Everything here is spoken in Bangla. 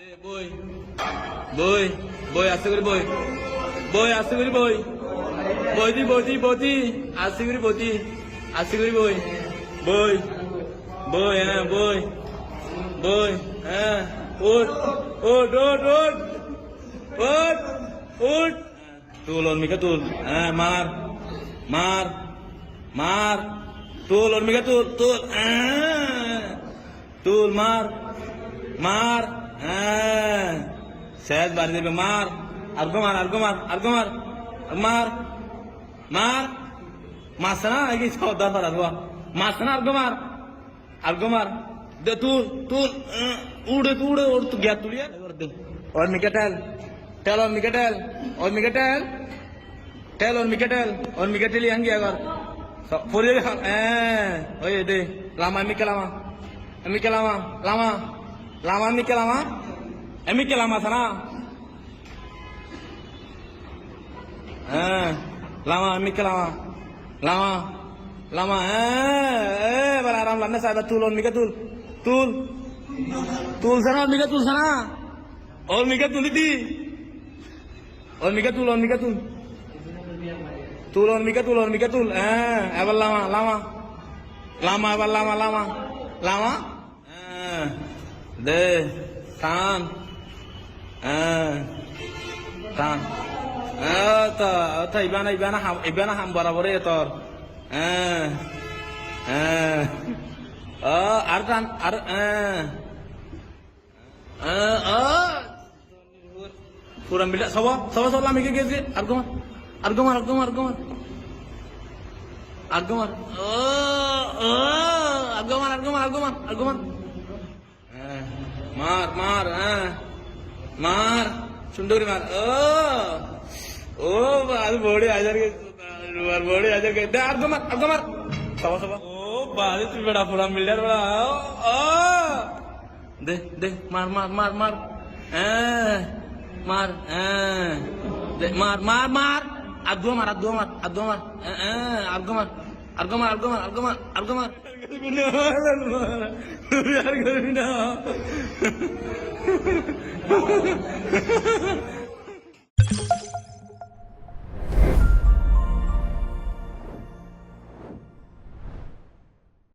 দে, বই। বই বই, আস্তে করে বই। বই, আস্তে করে বই। বইতি বইতি বইতি আস্তে করে বইতি আস্তে করে বই। বই বই হ্যাঁ বই। বই হ্যাঁ উঠ উঠ উঠ উঠ। উঠ উঠ। তুল অর্মিকা তুল। হ্যাঁ মার মার মার। তুল অর্মিকা তুল তুল হ্যাঁ। তুল, মার মার। सैद बारी देवे मार अर्गो मार अर्गो मार अर्गो मार मार मार मासना आगे इसको दर पर अर्गो मासना अर्गो मार अर्गो मार। दे तू तू अं, उड़े तू उड़े और तू गया तू लिया और मिकेटेल, टेल और मिकेटेल और मिकेटेल, टेल और मिकेटेल और मिकेटेल यहाँ गया अगर। पूरे ए ओए दे, Lama मिकेलामा मिकेलामा Lama Lama मिकेलामा Eh, emi kelama sana. Eh, lama emi Lama, Lama. Lama. Eh, eh balaram lanna sa da tulon mika tul. Tul. Tul sana mika tul sana. Oh, or mika tul di. Or oh, mika tul, oh, or mika tul. Tulon mi tulon mika tul. Eh, eh lama, lama. Lama, eh lama, lama. Lama. Eh. deh Tan. ইবানা ইবানা ইবানা হাম বরাবরে তোর হ্যাঁ হ্যাঁ আর টান আর হ্যাঁ হ্যাঁ ও Kurang bila sawa, sawa sawa lami ke gezi, argumar, argumar, argumar, argumar, argumar, oh, oh, argumar, argumar, argumar, argumar, eh, mar, mar, eh, mar, sunduri mar, oh, oh, baal bodi ajar ke, baal bodi ajar ke, deh argumar, argumar, sawa sawa, oh, baal itu beda pulang miliar beda, oh, oh, deh, deh, mar, mar, mar, mar, eh. মার হ্যাঁ দে- মার মার মার আর দু মার আর দু মার আর দু মার হ্যাঁ, হ্যাঁ আর গো মার আর গো মার আর গো মার আর গো মার আর গো মার प्यार करूंगा